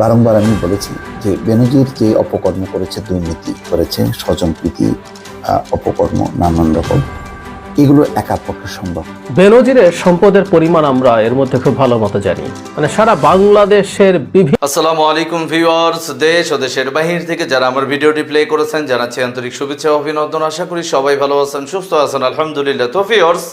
বারংবার আমি বলেছি যে বেনজির যে অপকর্ম করেছে দুর্নীতি করেছে স্বজনপ্রীতি অপকর্ম নানান রকম এগুলো একার পক্ষে সম্ভব। বেনজিরের সম্পদের পরিমাণ আমরা এর মধ্যে খুব ভালো মতো জানি। মানে সারা বাংলাদেশের বিভিন্ন আসসালামু আলাইকুম ভিউয়ার্স দেশ ও দেশের বাহির থেকে যারা আমার ভিডিওটি প্লে করেছেন জানাচ্ছি আন্তরিক শুভেচ্ছা ও অভিনন্দন। আশা করি সবাই ভালো আছেন সুস্থ আছেন। আলহামদুলিল্লাহ। তো ভিউয়ার্স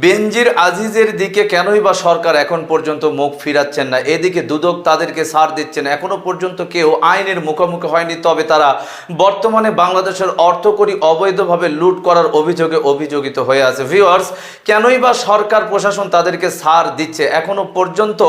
বেনজির আজিজের দিকে কেনই বা সরকার এখন পর্যন্ত মুখ ফিরাচ্ছেন না? এদিকে দুদক তাদেরকে সার দিচ্ছেন। এখনও পর্যন্ত কেউ আইনের মুখোমুখি হয়নি, তবে তারা বর্তমানে বাংলাদেশের অর্থকরী অবৈধভাবে লুট করার অভিযোগে অভিযোগিত হয়ে আছে। ভিউয়ার্স, কেনই বা সরকার, প্রশাসন তাদেরকে সার দিচ্ছে? এখনও পর্যন্ত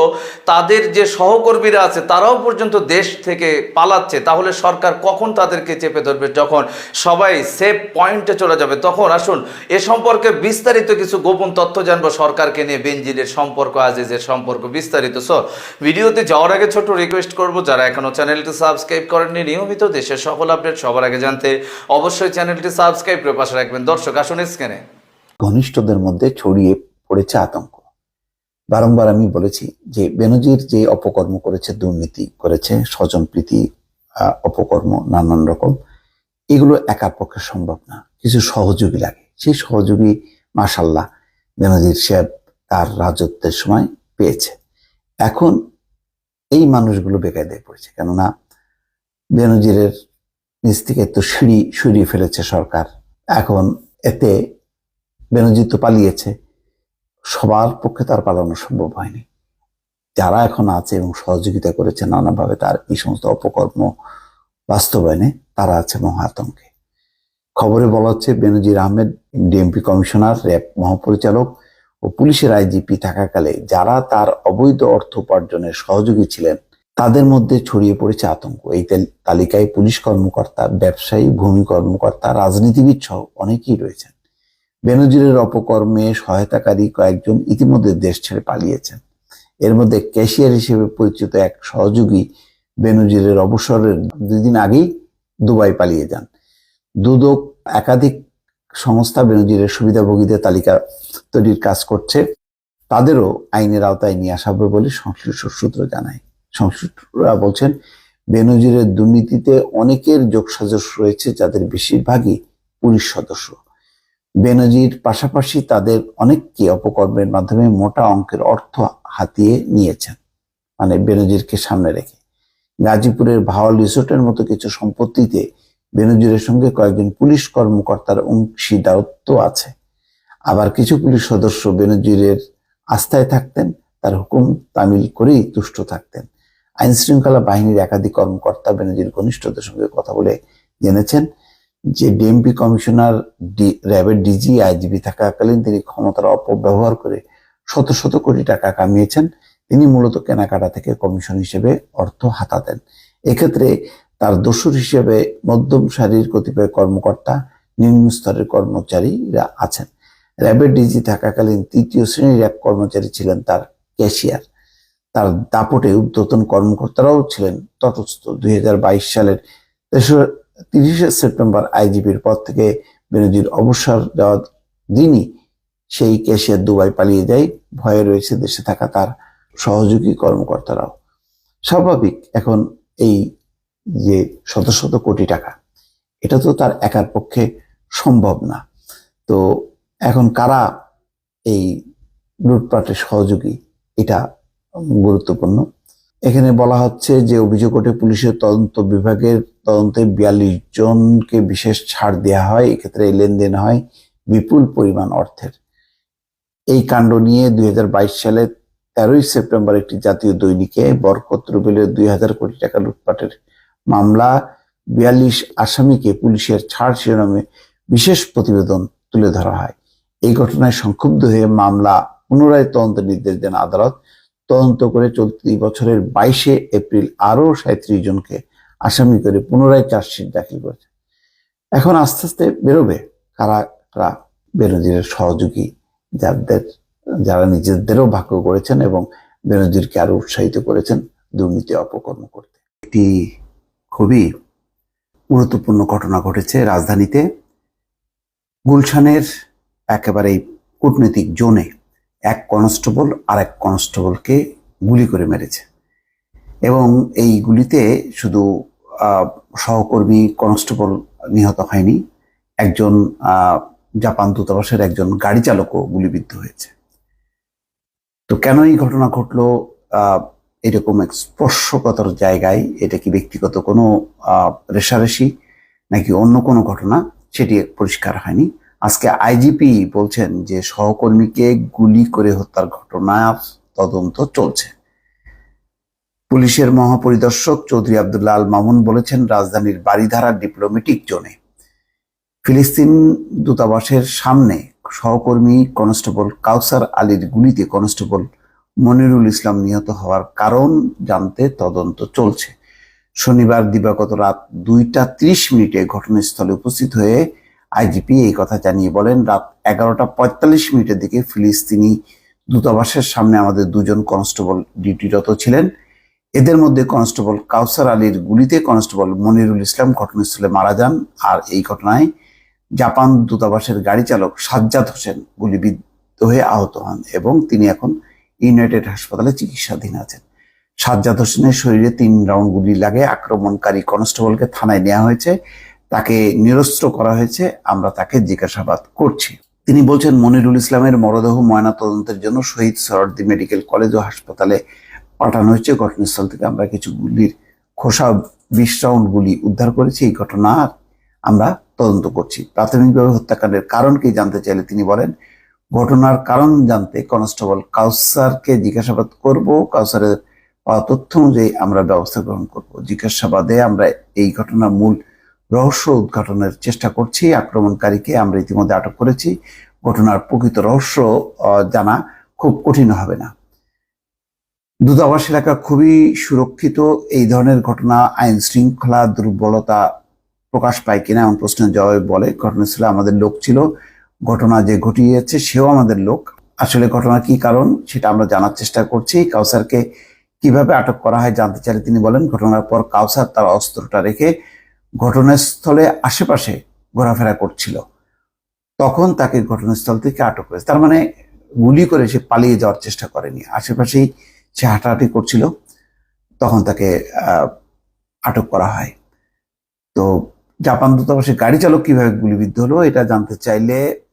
তাদের যে সহকর্মীরা আছে, তারাও পর্যন্ত দেশ থেকে পালাচ্ছে। তাহলে সরকার কখন তাদেরকে চেপে ধরবে? যখন সবাই সেফ পয়েন্টে চলে যাবে, তখন আসুন, এ সম্পর্কে বিস্তারিত কিছু গোপন তথ্য জানব, সরকারকে নিয়ে বেনজিরের সম্পর্ক, আজিজের সম্পর্ক বিস্তারিত। সো ভিডিওতে যাওয়ার আগে ছোট রিকোয়েস্ট করব, যারা এখনও চ্যানেলটি সাবস্ক্রাইব করেননি, নিয়মিত দেশের সকল আপডেট সবার আগে জানতে অবশ্যই চ্যানেলটি সাবস্ক্রাইব করে পাশে রাখবেন। দর্শক, আসুন স্ক্যানে ঘনিষ্ঠদের মধ্যে ছড়িয়ে পড়েছে আতঙ্ক। বারংবার আমি বলেছি যে, বেনজির যে অপকর্ম করেছে, দুর্নীতি করেছে স্বজনপ্রীতি অপকর্ম, নানান রকম, এগুলো একার পক্ষে সম্ভব না। কিছু সহযোগী লাগে। সেই সহযোগী মাসাল্লাহ বেনজির সাহেব তার রাজত্বের সময় পেয়েছে। এখন এই মানুষগুলো বেকায়দায় পড়েছে, কেননা বেনজিরের নিচ থেকে তো সিঁড়ি সরিয়ে ফেলেছে সরকার। এখন এতে বেনজির তো পালিয়েছে, সবার পক্ষে তার পালানো সম্ভব হয়নি। যারা এখন আছে এবং সহযোগিতা করেছে নানাভাবে তার এই সমস্ত অপকর্ম বাস্তবায়নে তারা আছে মহাতঙ্কে খবরে বলা হচ্ছে, Benazir Ahmed, DMP commissioner, RAB মহাপরিচালক ও পুলিশের আইজিপি থাকাকালে যারা তার অবৈধ অর্থ উপার্জনের সহযোগী ছিলেন, তাদের মধ্যে ছড়িয়ে পড়েছে আতঙ্ক। এই তাল- তালিকায় পুলিশ কর্মকর্তা, ব্যবসায়ী, ভূমি কর্মকর্তা, রাজনীতিবিদ সহ অনেকেই রয়েছেন। বেনজিরের অপকর্মে সহায়তাকারী কয়েকজন ইতিমধ্যে দেশ ছেড়ে পালিয়েছেন। এর মধ্যে ক্যাশিয়ার হিসেবে পরিচিত এক সহযোগী বেনজিরের অবসরের দুদিন আগেই দুবাই পালিয়ে যান। দুদক একাধিক সংস্থা বেনজিরের সুবিধাভোগীদের তালিকা তৈরির কাজ করছে। তাদেরও আইনের আওতায় নিয়ে আসা হবে বলে সংশ্লিষ্ট সূত্র জানায়। সংশ্লিষ্টরা বলছেন বেনজিরের দুর্নীতিতে অনেকের যোগসাজশ রয়েছে, যাদের বেশিরভাগই পুলিশ সদস্য। বেনজির পাশাপাশি তাদের অনেককে অপকর্মের মাধ্যমে মোটা অঙ্কের অর্থ হাতিয়ে নিয়েছেন মানে বেনজিরকে সামনে রেখে। গাজীপুরের ভাওয়াল রিসোর্টের মতো কিছু সম্পত্তিতে বেনজিরের সঙ্গে কয়েকজন পুলিশ কর্মকর্তার অংশীদারত্ব আছে। আবার কিছু পুলিশ সদস্য বেনজিরের আস্থায় থাকতেন, তার হুকুম তামিল করেই তুষ্ট থাকতেন। আইন শৃঙ্খলা বাহিনীর একাধিক কর্মকর্তা বেনজির ঘনিষ্ঠদের সঙ্গে কথা বলে জেনেছেন যে ডিএমপি কমিশনার ডি- র্যাবের ডিজি আইজিবি থাকাকালীন তিনি ক্ষমতার অপব্যবহার করে শত শত কোটি টাকা কামিয়েছেন। তিনি মূলত কেনাকাটা থেকে কমিশন হিসেবে অর্থ হাতাতেন। এক্ষেত্রে তার দোষর হিসেবে মধ্যম সারির কতিপয় কর্মকর্তা, নিম্ন স্তরের কর্মচারীরা আছেন। র্যাবের ডিজি থাকাকালীন তৃতীয় শ্রেণির এক কর্মচারী ছিলেন তার ক্যাশিয়ার। তার দাপটে উদ্যতন কর্মকর্তারাও ছিলেন তটস্থ। দুই সালের তিরিশে সেপ্টেম্বর আইজিপির পদ থেকে বেনজির অবসর দেওয়ার দিনই সেই ক্যাশিয়ার দুবাই পালিয়ে যায়। ভয়ে রয়েছে দেশে থাকা তার সহযোগী কর্মকর্তারাও। স্বাভাবিক এখন এই যে শত শত কোটি টাকা। এটা তো তার একার পক্ষে সম্ভব না। তো এখন কারা এই লুটপাটের সহযোগী? এটা গুরুত্বপূর্ণ। এখানে বলা হচ্ছে যে অভিযোগ ওঠে পুলিশের তদন্ত বিভাগের তদন্তে বিয়াল্লিশ জনকে বিশেষ ছাড় দেওয়া হয়। এক্ষেত্রে এই লেনদেন হয় বিপুল পরিমাণ অর্থের। এই কাণ্ড নিয়ে দুই হাজার বাইশ সালে তেরোই সেপ্টেম্বর একটি জাতীয় দৈনিকে বরকত রুবেলের দুই হাজার কোটি টাকা লুটপাটের মামলা বিয়াল্লিশ আসামিকে পুলিশের ছাড় শিরোনামে বিশেষ প্রতিবেদন তুলে ধরা হয়। এই ঘটনায় সংক্ষুব্ধ হয়ে মামলা পুনরায় তদন্তের নির্দেশ দেন আদালত। তদন্ত করে চলতি বছরের বাইশে এপ্রিল আরও সাঁত্রিশ জনকে আসামি করে পুনরায় চার্জশিট দাখিল করেছে। এখন আস্তে আস্তে বেরোবে কারা কারা বেনজিরের সহযোগী যাদের যারা নিজেদেরও ভাগ্য করেছেন এবং বেনজিরকে আরও উৎসাহিত করেছেন দুর্নীতি অপকর্ম করতে। একটি খুবই গুরুত্বপূর্ণ ঘটনা ঘটেছে রাজধানীতে। গুলশানের একেবারে কূটনৈতিক জোনে এক কনস্টেবল আর এক কনস্টেবলকে গুলি করে মেরেছে। এবং এই গুলিতে শুধু সহকর্মী কনস্টেবল নিহত হয়নি, একজন জাপান দূতাবাসের একজন গাড়ি চালকও গুলিবিদ্ধ হয়েছে। তো কেন এই ঘটনা ঘটলো? এরকম এক স্পর্শকতর জায়গায় এটা কি ব্যক্তিগত কোনো রেশারেশি নাকি অন্য কোনো ঘটনা সেটি পরিষ্কার হয়নি। আজকে আইজিপি বলছেন যে সহকর্মীকে গুলি করে হত্যার ঘটনার তদন্ত চলছে। পুলিশের মহাপরিদর্শক চৌধুরী আবদুল্লাহ আল মামুন বলেছেন, রাজধানীর বাড়িধারা ডিপ্লোমেটিক জোনে ফিলিস্তিন দূতাবাসের সামনে সহকর্মী কনস্টেবল কাউসার আলীর গুলিতে কনস্টেবল মনিরুল ইসলাম নিহত হওয়ার কারণ জানতে তদন্ত চলছে। শনিবার দিবাগত রাত দুইটা ত্রিশ মিনিটে ঘটনাস্থলে উপস্থিত হয়ে আইজিপি এই কথা জানিয়ে বলেন, রাত এগারোটা পঁয়তাল্লিশ মিনিটের দিকে ফিলিস্তিনি দূতাবাসের সামনে আমাদের দুজন কনস্টেবল ডিউটিরত ছিলেন। এদের মধ্যে কনস্টেবল কাউসার আলীর গুলিতে কনস্টেবল মনিরুল ইসলাম ঘটনাস্থলে মারা যান আর এই ঘটনায় জাপান দূতাবাসের গাড়ি চালক সাজ্জাদ হোসেন গুলিবিদ্ধ হয়ে আহত হন এবং তিনি এখন ইউনাইটেড হাসপাতালে চিকিৎসাধীন আছেন। সাজ্জাদ হোসেনের শরীরে তিন রাউন্ড গুলি লাগে। আক্রমণকারী কনস্টেবলকে থানায় নেওয়া হয়েছে। তাকে নিরস্ত্র করা হয়েছে। আমরা তাকে জিজ্ঞাসাবাদ করছি। তিনি বলছেন, মনিরুল ইসলামের মরদেহ ময়না তদন্তের জন্য শহীদ সরদি মেডিকেল কলেজ ও হাসপাতালে পাঠানো হয়েছে। ঘটনাস্থল থেকে আমরা কিছু গুলির খোসা, বিশ রাউন্ড গুলি উদ্ধার করেছি। এই ঘটনার আমরা তদন্ত করছি। প্রাথমিকভাবে হত্যাকাণ্ডের কারণ কি জানতে চাইলে তিনি বলেন ঘটনার কারণ জানতে কনস্টেবল কাউসারকে জিজ্ঞাসাবাদ করব। কাউসারের পাওয়া তথ্য অনুযায়ী আমরা ব্যবস্থা গ্রহণ করব। জিজ্ঞাসাবাদে আমরা এই ঘটনার মূল রহস্য উদ্ঘাটনের চেষ্টা করছি। আক্রমণকারীকে আমরা ইতিমধ্যে আটক করেছি। ঘটনার প্রকৃত রহস্য জানা খুব কঠিন হবে না। দূতাবাস এলাকা খুবই সুরক্ষিত। এই ধরনের ঘটনা আইন শৃঙ্খলা দুর্বলতা প্রকাশ পায় কিনা এমন প্রশ্নের জবাবে বলে ঘটনাস্থলে আমাদের লোক ছিল। ঘটনা যে ঘটিয়েছে, সেও আমাদের লোক। আসলে ঘটনা কি কারণ, সেটা আমরা জানার চেষ্টা করছি। কাউসারকে কীভাবে আটক করা হয় জানতে চাইলে তিনি বলেন, ঘটনার পর কাউসার তার অস্ত্রটা রেখে ঘটনাস্থলে আশেপাশে ঘোরাফেরা করছিল। তখন তাকে ঘটনাস্থল থেকে আটক করেছে। তার মানে গুলি করে সে পালিয়ে যাওয়ার চেষ্টা করেনি। আশেপাশেই সে হাঁটাহাঁটি করছিল। তখন তাকে আটক করা হয়। তো জাপান দূতাবাসের গাড়ি চালক কীভাবে গুলিবিদ্ধ হলো, এটা জানতে চাইলে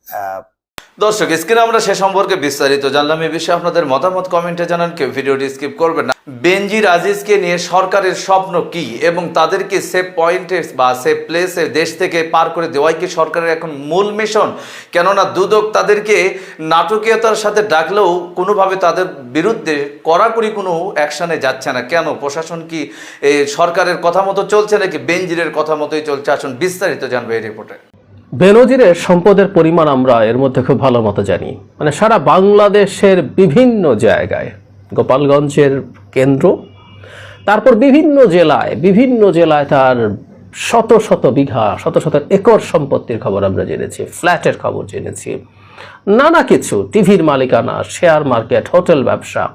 দর্শক, স্ক্রিনে আমরা সে সম্পর্কে বিস্তারিত জানলাম। এই বিষয়ে আপনাদের মতামত কমেন্টে জানান কেউ। ভিডিওটি স্কিপ করবেন না। বেনজির আজিজকে নিয়ে সরকারের স্বপ্ন কি এবং তাদেরকে সেফ পয়েন্টে বা সেফ প্লেসে দেশ থেকে পার করে দেওয়াই কি সরকারের এখন মূল মিশন? কেননা দুদক তাদেরকে নাটকীয়তার সাথে ডাকলেও কোনোভাবে তাদের বিরুদ্ধে কড়াকড়ি কোনো অ্যাকশানে যাচ্ছে না। কেন? প্রশাসন কি সরকারের কথা মতো চলছে নাকি বেনজিরের কথা মতোই চলছে? আসুন বিস্তারিত জানবে এই রিপোর্টে। বেনজিরের সম্পদের পরিমাণ আমরা এর মধ্যে খুব ভালো মতো জানি। মানে সারা বাংলাদেশের বিভিন্ন জায়গায়, গোপালগঞ্জের কেন্দ্র, তারপর বিভিন্ন জেলায় বিভিন্ন জেলায় তার শত শত বিঘা, শত শত একর সম্পত্তির খবর আমরা জেনেছি, ফ্ল্যাটের খবর জেনেছি। নানা কিছু, টিভির মালিকানা, শেয়ার মার্কেট, হোটেল ব্যবসা।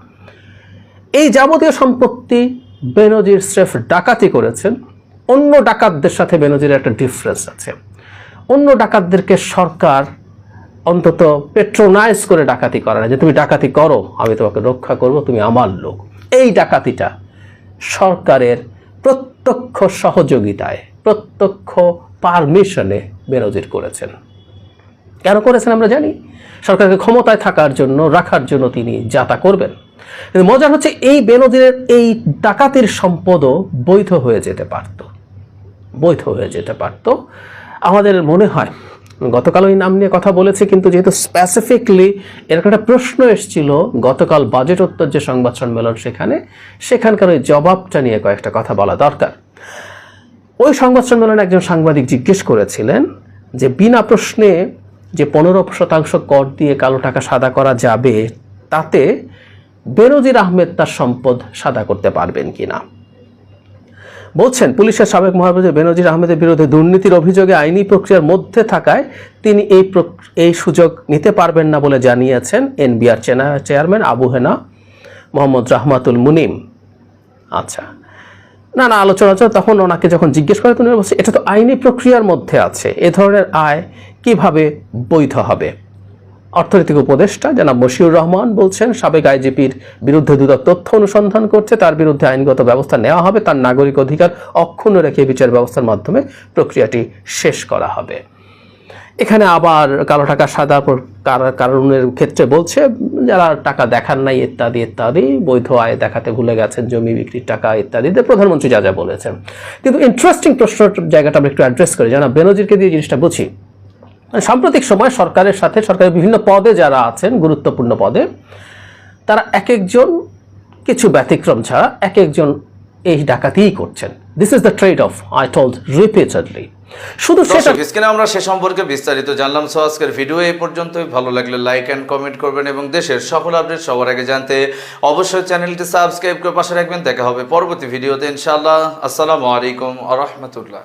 এই যাবতীয় সম্পত্তি বেনজির স্রেফ ডাকাতি করেছেন। অন্য ডাকাতদের সাথে বেনজির একটা ডিফারেন্স আছে। অন্য ডাকাতদেরকে সরকার অন্তত পেট্রোনাইজ করে ডাকাতি করে না, যে তুমি ডাকাতি করো, আমি তোমাকে রক্ষা করব, তুমি আমার লোক। এই ডাকাতিটা সরকারের প্রত্যক্ষ সহযোগিতায়, প্রত্যক্ষ পারমিশনে বেনজির করেছেন। কেন করেছেন আমরা জানি। সরকারকে ক্ষমতায় থাকার জন্য, রাখার জন্য তিনি যা তা করবেন। মজার হচ্ছে এই বেনজিরের এই ডাকাতির সম্পদও বৈধ হয়ে যেতে পারত। বৈধ হয়ে যেতে পারত। আমাদের মনে হয়। গতকাল ওই নাম নিয়ে কথা বলেছে, কিন্তু যেহেতু স্পেসিফিকলি এরকম একটা প্রশ্ন এসেছিল, গতকাল বাজেট উত্তর যে সংবাদ সম্মেলন সেখানে, সেখানকার ওই জবাবটা নিয়ে কয়েকটা কথা বলা দরকার। ওই সংবাদ সম্মেলনে একজন সাংবাদিক জিজ্ঞেস করেছিলেন যে বিনা প্রশ্নে যে পনেরো শতাংশ কর দিয়ে কালো টাকা সাদা করা যাবে, তাতে বেনজির আহমেদ তার সম্পদ সাদা করতে পারবেন কিনা। বলছেন, পুলিশের সাবেক মহাপরিচালক বেনজির আহমেদের বিরুদ্ধে দুর্নীতির অভিযোগে আইনি প্রক্রিয়ার মধ্যে থাকায় তিনি এই এই সুযোগ নিতে পারবেন না বলে জানিয়েছেন এনবিআর চেয়ারম্যান আবু হেনা, মোহাম্মদ রাহমাতুল মুনিম। আচ্ছা না না, আলোচনা তখন ওনাকে যখন জিজ্ঞেস করে তিনি বলছে, এটা তো আইনি প্রক্রিয়ার মধ্যে আছে, এ ধরনের আয় কীভাবে বৈধ হবে? অর্থনৈতিক উপদেষ্টা জনাব মশিউর রহমান বলছেন, সাবেক আইজিপির বিরুদ্ধে দুদক তথ্য অনুসন্ধান করছে, তার বিরুদ্ধে আইনগত ব্যবস্থা নেওয়া হবে, তার নাগরিক অধিকার অক্ষুণ্ণ রেখে বিচার ব্যবস্থার মাধ্যমে প্রক্রিয়াটি শেষ করা হবে। এখানে আবার কালো টাকা সাদা কার- কারণের ক্ষেত্রে বলছে, যারা টাকা দেখার নাই, ইত্যাদি ইত্যাদি, বৈধ আয় দেখাতে ভুলে গেছেন, জমি বিক্রির টাকা ইত্যাদিতে প্রধানমন্ত্রী যা যা বলেছেন। কিন্তু ইন্টারেস্টিং প্রশ্ন জায়গাটা আমরা একটু অ্যাড্রেস করি। জানা বেনজিরকে দিয়ে জিনিসটা বুঝি। সাম্প্রতিক সময় সরকারের সাথে সরকারের বিভিন্ন পদে যারা আছেন গুরুত্বপূর্ণ পদে তারা এক একজন কিছু ব্যতিক্রম ছাড়া এক একজন এই ডাকাতিই করছেন। This is the trade of I told repeatedly শুধু সেটা স্ক্রিনে আমরা সে সম্পর্কে বিস্তারিত জানলাম। সো আজকের ভিডিও এই পর্যন্তই। ভালো লাগলে লাইক অ্যান্ড কমেন্ট করবেন এবং দেশের সকল আপডেট সবার আগে জানতে অবশ্যই চ্যানেলটি সাবস্ক্রাইব করে পাশে রাখবেন। দেখা হবে পরবর্তী ভিডিওতে ইনশাআল্লাহ। আসসালামু আলাইকুম আ রহমতুল্লাহ।